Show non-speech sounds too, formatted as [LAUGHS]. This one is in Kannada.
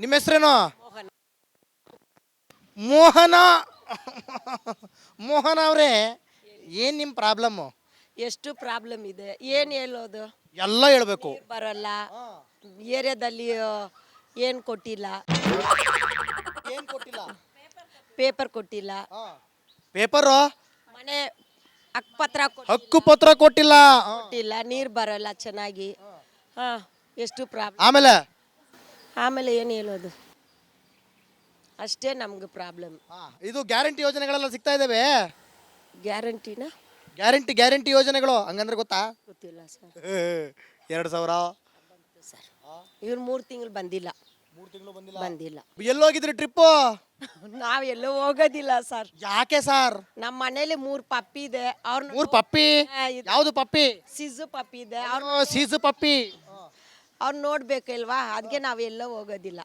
ನಿಮ್ಮ ಹೆಸರೇನು? ಮೋಹನ್. ಮೋಹನ ಅವರೇ ಏನು ನಿಮ್ಮ ಪ್ರಾಬ್ಲಮ್ಮು ಎಷ್ಟು ಪ್ರಾಬ್ಲಮ್ ಇದೆ? ಏನು ಹೇಳೋದು? ಎಲ್ಲ ಹೇಳ್ಬೇಕು. ಬರಲ್ಲ. ಏರಿಯಾದಲ್ಲಿ ಏನು ಕೊಟ್ಟಿಲ್ಲ. ಏನು ಕೊಟ್ಟಿಲ್ಲ? ಪೇಪರ್ ಕೊಟ್ಟಿಲ್ಲ. ಪೇಪರು? ಮನೆ ಹಕ್ಕುಪತ್ರ ಹಕ್ಕು ಪತ್ರ ಕೊಟ್ಟಿಲ್ಲ. ಕೊಟ್ಟಿಲ್ಲ. ನೀರು ಬರಲ್ಲ ಚೆನ್ನಾಗಿ. ಹಾಂ. ಎಷ್ಟು ಪ್ರಾಬ್ಲಮ್ ಆಮೇಲೆ? ಆಮೇಲೆ ಏನು ಹೇಳೋದು? ಅಷ್ಟೇ ನಮ್ಗೆ ಪ್ರಾಬ್ಲಮ್ ಇದು ಗ್ಯಾರಂಟಿ ಯೋಜನೆಗಳೆಲ್ಲ ಸಿಗ್ತಾ ಇದ್ದಾವೆ ಗ್ಯಾರಂಟಿನ? ಗ್ಯಾರಂಟಿ ಗ್ಯಾರಂಟಿ ಯೋಜನೆಗಳು ಹಂಗಂದ್ರೆ ಗೊತ್ತಾ? ಗೊತ್ತಿಲ್ಲ ಸರ್. [LAUGHS] ಎರಡು ಸಾವಿರ. ಸರ್. ಇವ್ರು ಮೂರು ತಿಂಗಳು ಬಂದಿಲ್ಲ. ಮೂರು ತಿಂಗಳು ಬಂದಿಲ್ಲ? ಬಂದಿಲ್ಲ. ಎಲ್ಲೋಗಿದ್ರಿ ಟ್ರಿಪ್ಪು? [LAUGHS] ನಾವು ಎಲ್ಲೂ ಹೋಗೋದಿಲ್ಲ ಸರ್. ಯಾಕೆ ಸರ್? ನಮ್ಮ ಮನೇಲಿ ಮೂರು ಪಪ್ಪಿ ಇದೆ. ಅವ್ರನ್ನ ಮೂರು ಪಪ್ಪಿ? ಯಾವುದು ಪಪ್ಪಿ? ಸಿಜು ಪಪ್ಪಿ ಇದೆ. ಅವ್ರ ಸೀಸು ಪಪ್ಪಿ. ಅವ್ರು ನೋಡಬೇಕಲ್ವಾ? ಅದಕ್ಕೆ ನಾವೆಲ್ಲೋ ಹೋಗೋದಿಲ್ಲ.